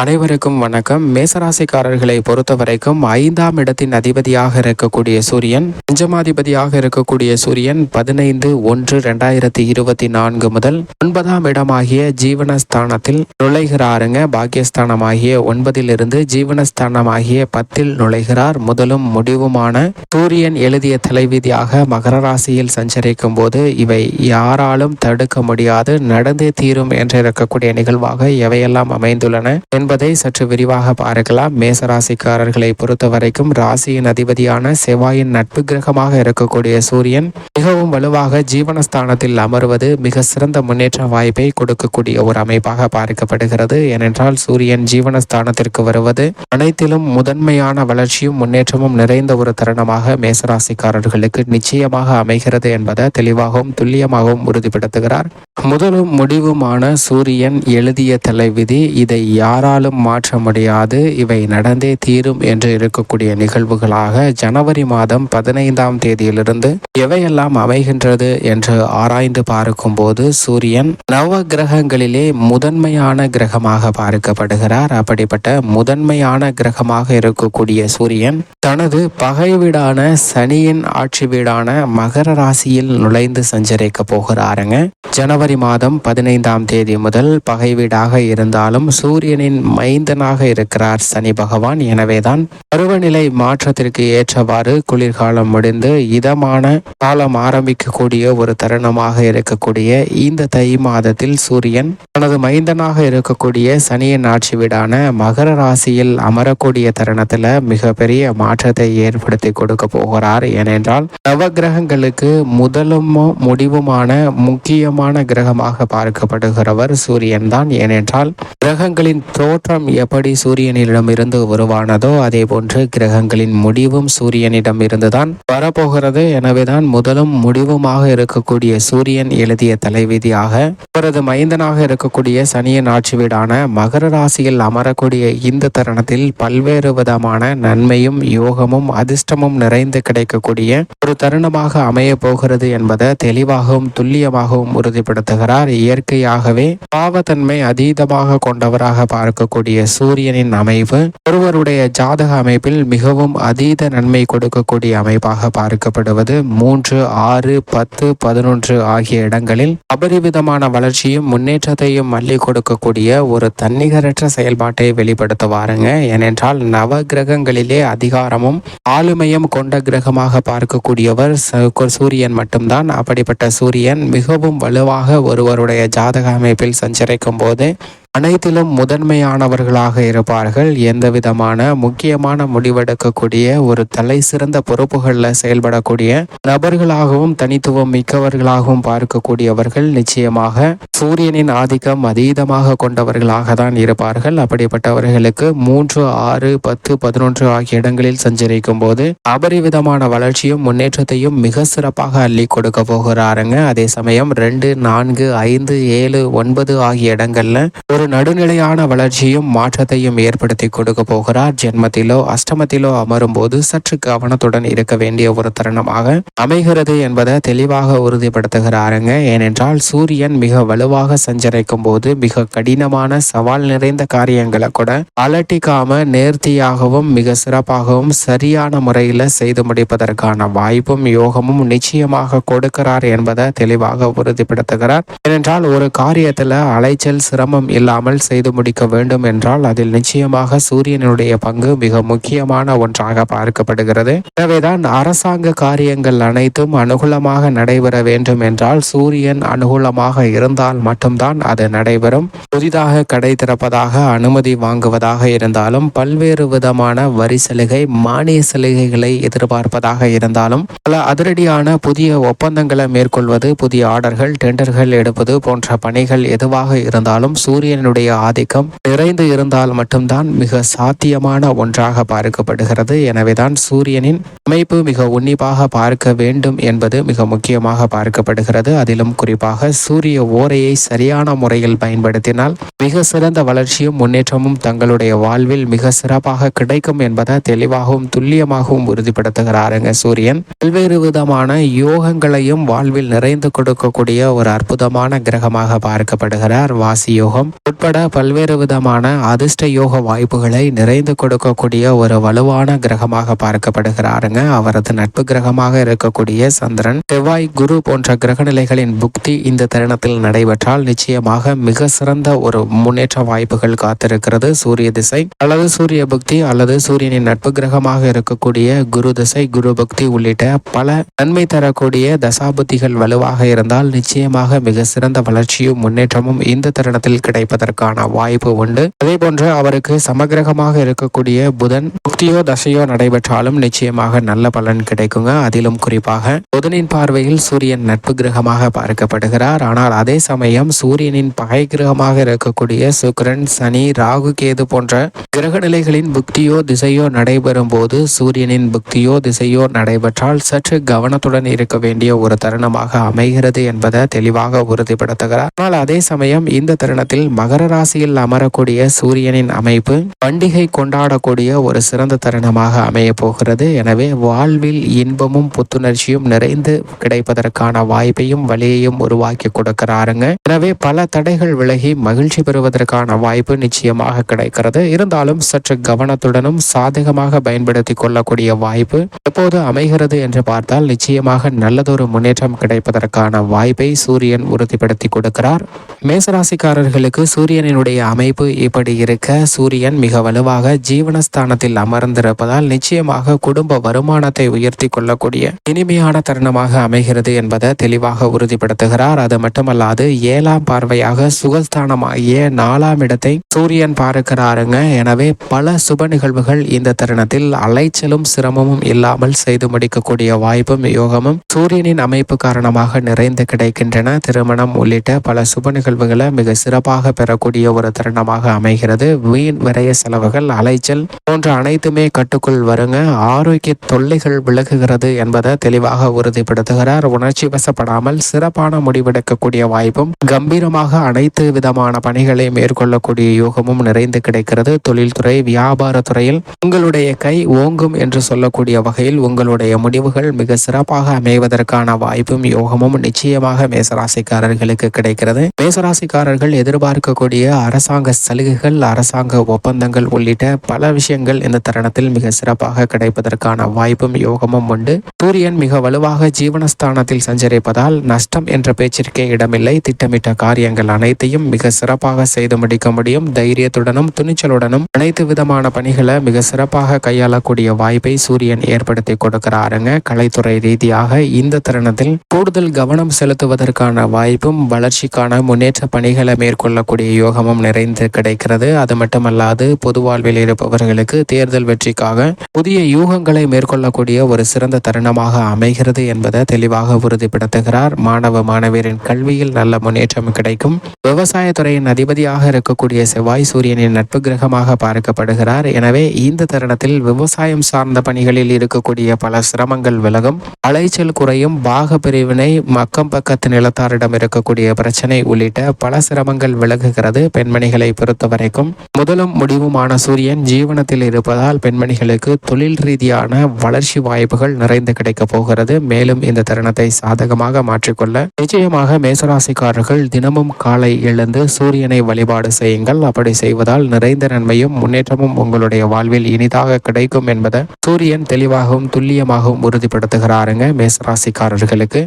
அனைவருக்கும் வணக்கம். மேசராசிக்காரர்களை பொறுத்த வரைக்கும் ஐந்தாம் இடத்தின் அதிபதியாக இருக்கக்கூடிய சூரியன் பஞ்சமாதிபதியாக இருக்கக்கூடிய சூரியன் பதினைந்து ஒன்று ரெண்டாயிரத்தி இருபத்தி நான்கு முதல் ஒன்பதாம் இடமாகிய ஜீவனஸ்தானத்தில் நுழைகிறாருங்க. பாக்கியஸ்தானமாகிய ஒன்பதிலிருந்து ஜீவனஸ்தானமாகிய பத்தில் நுழைகிறார். முதலும் முடிவுமான சூரியன் எழுதிய தலைவிதியாக மகர ராசியில் சஞ்சரிக்கும் போது இவை யாராலும் தடுக்க முடியாது. நடந்தே தீரும் என்று இருக்கக்கூடிய நிகழ்வாக எவையெல்லாம் அமைந்துள்ளன. என்பதை சற்று விரிவாக பார்க்கலாம். மேசராசிக்காரர்களை பொறுத்த வரைக்கும் ராசியின் அதிபதியான செவ்வாயின் நட்பு கிரகமாக இருக்கக்கூடிய சூரியன் மிகவும் வலுவாக ஜீவனஸ்தானத்தில் அமர்வது மிக சிறந்த முன்னேற்ற வாய்ப்பை கொடுக்கக்கூடிய ஒரு அமைப்பாக பார்க்கப்படுகிறது. ஏனென்றால் சூரியன் ஜீவனஸ்தானத்திற்கு வருவது அனைத்திலும் முதன்மையான வளர்ச்சியும் முன்னேற்றமும் நிறைந்த ஒரு தருணமாக மேசராசிக்காரர்களுக்கு நிச்சயமாக அமைகிறது என்பதை தெளிவாகவும் துல்லியமாகவும் உறுதிப்படுத்துகிறார். முதலும் முடிவுமான சூரியன் எழுதிய தலைவிதி இதை யாராலும் மாற்ற முடியாது. இவை நடந்தே தீரும் என்று இருக்கக்கூடிய நிகழ்வுகளாக ஜனவரி மாதம் பதினைந்தாம் தேதியிலிருந்து எவையெல்லாம் அமைகின்றது என்று ஆராய்ந்து பார்க்கும்போது சூரியன் நவ கிரகங்களிலே முதன்மையான கிரகமாக பார்க்கப்படுகிறார். அப்படிப்பட்ட முதன்மையான கிரகமாக இருக்கக்கூடிய சூரியன் தனது பகை வீடான சனியின் ஆட்சி வீடான மகர ராசியில் நுழைந்து சஞ்சரிக்க போகிறாருங்க. ஜனவரி மாதம் பதினைந்தாம் தேதி முதல் பகை வீடாக இருந்தாலும் சூரியனின் மைந்தனாக இருக்கிறார் சனி பகவான். எனவேதான் பருவநிலை மாற்றத்திற்கு ஏற்றவாறு குளிர்காலம் முடிந்து இதமான காலம் ஆரம்பிக்கக்கூடிய ஒரு தருணமாக இருக்கக்கூடிய இந்த தை மாதத்தில் சூரியன் தனது மைந்தனாக இருக்கக்கூடிய சனியின் ஆட்சி வீடான மகர ராசியில் அமரக்கூடிய தருணத்துல மிகப்பெரிய மாற்றத்தை ஏற்படுத்தி கொடுக்க போகிறார். ஏனென்றால் நவகிரகங்களுக்கு முதலும் முடிவுமான முக்கியமான கிரகமாக பார்க்கப்படுகிறவர் சூரியன் தான் ஏனென்றால் கிரகங்களின் தோற்றம் எப்படி சூரியனிடம் இருந்து உருவானதோ அதே போன்று கிரகங்களின் முடிவும் சூரியனிடம் இருந்துதான் வரப்போகிறது. எனவேதான் முதலும் முடிவுமாக இருக்கக்கூடிய சூரியன் எழுதிய தலைவிதியாக அவரது மைந்தனாக இருக்கக்கூடிய சனியின் ஆட்சி வீடான மகர ராசியில் அமரக்கூடிய இந்த தருணத்தில் பல்வேறு விதமான நன்மையும் யோகமும் அதிர்ஷ்டமும் நிறைந்து கிடைக்கக்கூடிய ஒரு தருணமாக அமைய போகிறது என்பதை தெளிவாகவும் துல்லியமாகவும் உறுதிப்படுத்துகிறார். இயற்கையாகவே பாவத்தன்மை அதீதமாக கொண்டவராக கொடுக்கக்கூடிய சூரியனின் அமைவு ஒருவருடைய ஜாதக அமைப்பில் மிகவும் அதீத நன்மை கொடுக்கக்கூடிய அமைப்பாக பார்க்கப்படுவது மூன்று ஆறு பத்து பதினொன்று ஆகிய இடங்களில் அபரிவிதமான வளர்ச்சியும் முன்னேற்றத்தையும் மல்லி கொடுக்கக்கூடிய ஒரு தன்னிகரற்ற செயல்பாட்டை வெளிப்படுத்துவாருங்க. ஏனென்றால் நவ கிரகங்களிலே அதிகாரமும் ஆளுமையும் கொண்ட கிரகமாக பார்க்கக்கூடியவர் ச- சூரியன் மட்டும்தான். அப்படிப்பட்ட சூரியன் மிகவும் வலுவாக ஒருவருடைய ஜாதக அமைப்பில் சஞ்சரிக்கும் போது அனைத்திலும் முதன்மையானவர்களாக இருப்பார்கள். எந்த விதமான முக்கியமான முடிவெடுக்கக்கூடிய ஒரு தலை சிறந்த பொறுப்புகளில் செயல்படக்கூடிய நபர்களாகவும் தனித்துவம் மிக்கவர்களாகவும் பார்க்கக்கூடியவர்கள் நிச்சயமாக சூரியனின் ஆதிக்கம் அதீதமாக கொண்டவர்களாக தான் இருப்பார்கள். அப்படிப்பட்டவர்களுக்கு மூன்று ஆறு பத்து பதினொன்று ஆகிய இடங்களில் சஞ்சரிக்கும் போது அபரிவிதமான வளர்ச்சியும் முன்னேற்றத்தையும் மிக சிறப்பாக அள்ளி கொடுக்க போகிறாருங்க. அதே சமயம் ரெண்டு நான்கு ஐந்து ஏழு ஒன்பது ஆகிய இடங்கள்ல ஒரு நடுநிலையான வளர்ச்சியும் மாற்றத்தையும் ஏற்படுத்தி கொடுக்க போகிறார். ஜென்மத்திலோ அஷ்டமத்திலோ அமரும் போது சற்று கவனத்துடன் இருக்க வேண்டிய ஒரு தருணமாக அமைகிறது என்பதை தெளிவாக உறுதிப்படுத்துகிறாருங்க. ஏனென்றால் சூரியன் மிக வலுவாக சஞ்சரிக்கும் போது மிக கடினமான சவால் நிறைந்த காரியங்களை கூட அலட்டிக்காம நேர்த்தியாகவும் மிக சிறப்பாகவும் சரியான முறையில் செய்து முடிப்பதற்கான வாய்ப்பும் யோகமும் நிச்சயமாக கொடுக்கிறார் என்பதை தெளிவாக உறுதிப்படுத்துகிறார். ஏனென்றால் ஒரு காரியத்துல அலைச்சல் சிரமம் இல்லாமல் செய்து முடிக்க வேண்டும் என்றால் அதில் நிச்சயமாக சூரியனுடைய பங்கு மிக முக்கியமான ஒன்றாக பார்க்கப்படுகிறது. எனவேதான் அரசாங்க காரியங்கள் அனைத்தும் அனுகூலமாக நடைபெற வேண்டும் என்றால் சூரியன் அனுகூலமாக இருந்தால் மட்டும்தான் அது நடைபெறும். புதிதாக கடை திறப்பதாக அனுமதி வாங்குவதாக இருந்தாலும் பல்வேறு விதமான வரி சலுகை மானிய சலுகைகளை எதிர்பார்ப்பதாக இருந்தாலும் பல அதிரடியான புதிய ஒப்பந்தங்களை மேற்கொள்வது புதிய ஆர்டர்கள் டெண்டர்கள் எடுப்பது போன்ற பணிகள் எதுவாக இருந்தாலும் சூரியன் சூரியனுடைய ஆதிக்கம் நிறைந்து இருந்தால் மட்டும்தான் மிக சாத்தியமான ஒன்றாக பார்க்கப்படுகிறது. எனவேதான் சூரியனின் அமைப்பு மிக உன்னிப்பாக பார்க்க வேண்டும் என்பது மிக முக்கியமாக பார்க்கப்படுகிறது. அதிலும் குறிப்பாக சூரிய ஓரையை சரியான முறையில் பயன்படுத்தினால் மிக சிறந்த வளர்ச்சியும் முன்னேற்றமும் தங்களுடைய வாழ்வில் மிக சிறப்பாக கிடைக்கும் என்பதை தெளிவாகவும் துல்லியமாகவும் உறுதிப்படுத்துகிறாருங்க சூரியன். பல்வேறு விதமான யோகங்களையும் வாழ்வில் நிறைந்து கொடுக்கக்கூடிய ஒரு அற்புதமான கிரகமாக பார்க்கப்படுகிறார். வாசி யோகம் உட்பட பல்வேறு விதமான அதிர்ஷ்ட யோக வாய்ப்புகளை நிறைந்து கொடுக்கக்கூடிய ஒரு வலுவான கிரகமாக பார்க்கப்படுகிறாருங்க. அவரது நட்பு கிரகமாக இருக்கக்கூடிய சந்திரன். செவ்வாய் குரு போன்ற கிரகநிலைகளின் புக்தி இந்த தருணத்தில் நடைபெற்றால் நிச்சயமாக மிக சிறந்த ஒரு முன்னேற்ற வாய்ப்புகள் காத்திருக்கிறது. சூரிய திசை அல்லது சூரிய புக்தி அல்லது சூரியனின் நட்பு கிரகமாக இருக்கக்கூடிய குரு திசை குரு பக்தி உள்ளிட்ட பல நன்மை தரக்கூடிய தசாபுத்திகள் வலுவாக இருந்தால் நிச்சயமாக மிக சிறந்த வளர்ச்சியும் முன்னேற்றமும் இந்த தருணத்தில் இருப்பதற்கான வாய்ப்பு உண்டு. அதே போன்று அவருக்கு சமகிரகமாக இருக்கக்கூடிய புதன் புக்தியோ தசையோ நடைபெற்றாலும் நிச்சயமாக நல்ல பலன் கிடைக்குங்க. அதிலும் குறிப்பாக புதனின் பார்வையில் சூரியன் நட்பு கிரகமாக பார்க்கப்படுகிறார். ஆனால் அதே சமயம் சூரியனின் பகை கிரகமாக இருக்கக்கூடிய சுக்கரன் சனி ராகு கேது போன்ற கிரக நிலைகளின் புக்தியோ திசையோ நடைபெறும் போது சூரியனின் புக்தியோ திசையோ நடைபெற்றால் சற்று கவனத்துடன் இருக்க வேண்டிய ஒரு தருணமாக அமைகிறது என்பதை தெளிவாக உறுதிப்படுத்துகிறார். ஆனால் அதே சமயம் இந்த தருணத்தில் மகர ராசியில் அமரக்கூடிய சூரியனின் அமைப்பு பண்டிகை கொண்டாடக்கூடிய ஒரு சிறந்த தருணமாக அமைய போகிறது. எனவே வாழ்வில் இன்பமும் புத்துணர்ச்சியும் நிறைந்து கிடைப்பதற்கான வாய்ப்பையும் வழியையும் உருவாக்கி கொடுக்கிறாருங்க. எனவே பல தடைகள் விலகி மகிழ்ச்சி பெறுவதற்கான வாய்ப்பு நிச்சயமாக கிடைக்கிறது. இருந்தாலும் சற்று கவனத்துடனும் சாதகமாக பயன்படுத்தி கொள்ளக்கூடிய வாய்ப்பு எப்போது அமைகிறது என்று பார்த்தால் நிச்சயமாக நல்லதொரு முன்னேற்றம் கிடைப்பதற்கான வாய்ப்பை சூரியன் உறுதிப்படுத்தி கொடுக்கிறார். மேசராசிக்காரர்களுக்கு சூரியனினுடைய அமைப்பு இப்படி இருக்க சூரியன் மிக வலுவாக ஜீவனஸ்தானத்தில் அமர்ந்திருப்பதால் நிச்சயமாக குடும்ப வருமானத்தை உயர்த்தி கொள்ளக்கூடிய இனிமையான தருணமாக அமைகிறது என்பதை தெளிவாக உறுதிப்படுத்துகிறார். அது மட்டுமல்லாது ஏழாம் பார்வையாக சுகஸ்தானமாகிய நாலாம் இடத்தை சூரியன் பார்க்கிறாருங்க. எனவே பல சுப நிகழ்வுகள் இந்த தருணத்தில் அலைச்சலும் சிரமமும் இல்லாமல் செய்து முடிக்கக்கூடிய வாய்ப்பும் யோகமும் சூரியனின் அமைப்பு காரணமாக நிறைந்து கிடைக்கின்றன. திருமணம் உள்ளிட்ட பல சுப நிகழ்வுகளை மிக சிறப்பாக தரக்கூடிய ஒரு தருணமாக அமைகிறது. வீண் விரைய செலவுகள் அலைச்சல் போன்ற அனைத்துமே கட்டுக்குள் வருங்க. ஆரோக்கிய தொல்லைகள் விலகுகிறது என்பதை தெளிவாக உறுதிப்படுத்துகிறார். உணர்ச்சி வசப்படாமல் சிறப்பான முடிவெடுக்கக்கூடிய வாய்ப்பும் கம்பீரமாக அனைத்து விதமான பணிகளை மேற்கொள்ளக்கூடிய யோகமும் நிறைந்து கிடைக்கிறது. தொழில்துறை வியாபார துறையில் உங்களுடைய கை ஓங்கும் என்று சொல்லக்கூடிய வகையில் உங்களுடைய முடிவுகள் மிக சிறப்பாக அமைவதற்கான வாய்ப்பும் யோகமும் நிச்சயமாக மேசராசிக்காரர்களுக்கு கிடைக்கிறது. மேசராசிக்காரர்கள் எதிர்பார்க்க எதிர்பார்க்கக்கூடிய அரசாங்க சலுகைகள் அரசாங்க ஒப்பந்தங்கள் உள்ளிட்ட பல விஷயங்கள் இந்த தருணத்தில் மிக சிறப்பாக கிடைப்பதற்கான வாய்ப்பும் யோகமும் உண்டு. சூரியன் மிக வலுவாக ஜீவனஸ்தானத்தில் சஞ்சரிப்பதால் நஷ்டம் என்ற பேச்சிற்கே இடமில்லை. திட்டமிட்ட காரியங்கள் அனைத்தையும் மிக சிறப்பாக செய்து முடிக்க முடியும். தைரியத்துடனும் துணிச்சலுடனும் அனைத்து விதமான பணிகளை மிக சிறப்பாக கையாளக்கூடிய வாய்ப்பை சூரியன் ஏற்படுத்தி கொடுக்கிறாருங்க. கலைத்துறை ரீதியாக இந்த தருணத்தில் கூடுதல் கவனம் செலுத்துவதற்கான வாய்ப்பும் வளர்ச்சிக்கான முன்னேற்ற பணிகளை மேற்கொள்ளக்கூடிய யோகமும் நிறைந்து கிடைக்கிறது. அது மட்டுமல்லாது பொது வாழ்வில் இருப்பவர்களுக்கு தேர்தல் வெற்றிக்காக புதிய யூகங்களை மேற்கொள்ளக்கூடிய ஒரு சிறந்த தருணமாக அமைகிறது என்பதை தெளிவாக உறுதிப்படுத்துகிறார். மாணவ மாணவியரின் கல்வியில் நல்ல முன்னேற்றம் கிடைக்கும். விவசாயத்துறையின் அதிபதியாக இருக்கக்கூடிய செவ்வாய் சூரியனின் நட்பு கிரகமாக பார்க்கப்படுகிறார். எனவே இந்த தருணத்தில் விவசாயம் சார்ந்த பணிகளில் இருக்கக்கூடிய பல சிரமங்கள் விலகும். அலைச்சல் குறையும். பாக பிரிவினை மக்கம் பக்கத்து நிலத்தாரிடம் இருக்கக்கூடிய பிரச்சனை உள்ளிட்ட பல சிரமங்கள் விலகுகிறது. பெண்மணிகளை பொறுத்த வரைக்கும் முதலும் முடிவுமான சூரியன் ஜீவனத்தில் இருப்பதால் பெண்மணிகளுக்கு தொழில் ரீதியான வளர்ச்சி வாய்ப்புகள் நிறைந்து கிடைக்க போகிறது. மேலும் இந்த தருணத்தை சாதகமாக மாற்றிக்கொள்ள நிச்சயமாக மேசராசிக்காரர்கள் தினமும் காலை எழுந்து சூரியனை வழிபாடு செய்யுங்கள். அப்படி செய்வதால் நிறைந்த நன்மையும் முன்னேற்றமும் உங்களுடைய வாழ்வில் இனிதாக கிடைக்கும் என்பதை சூரியன் தெளிவாகவும் துல்லியமாகவும் உறுதிப்படுத்துகிறாருங்க மேசராசிக்காரர்களுக்கு.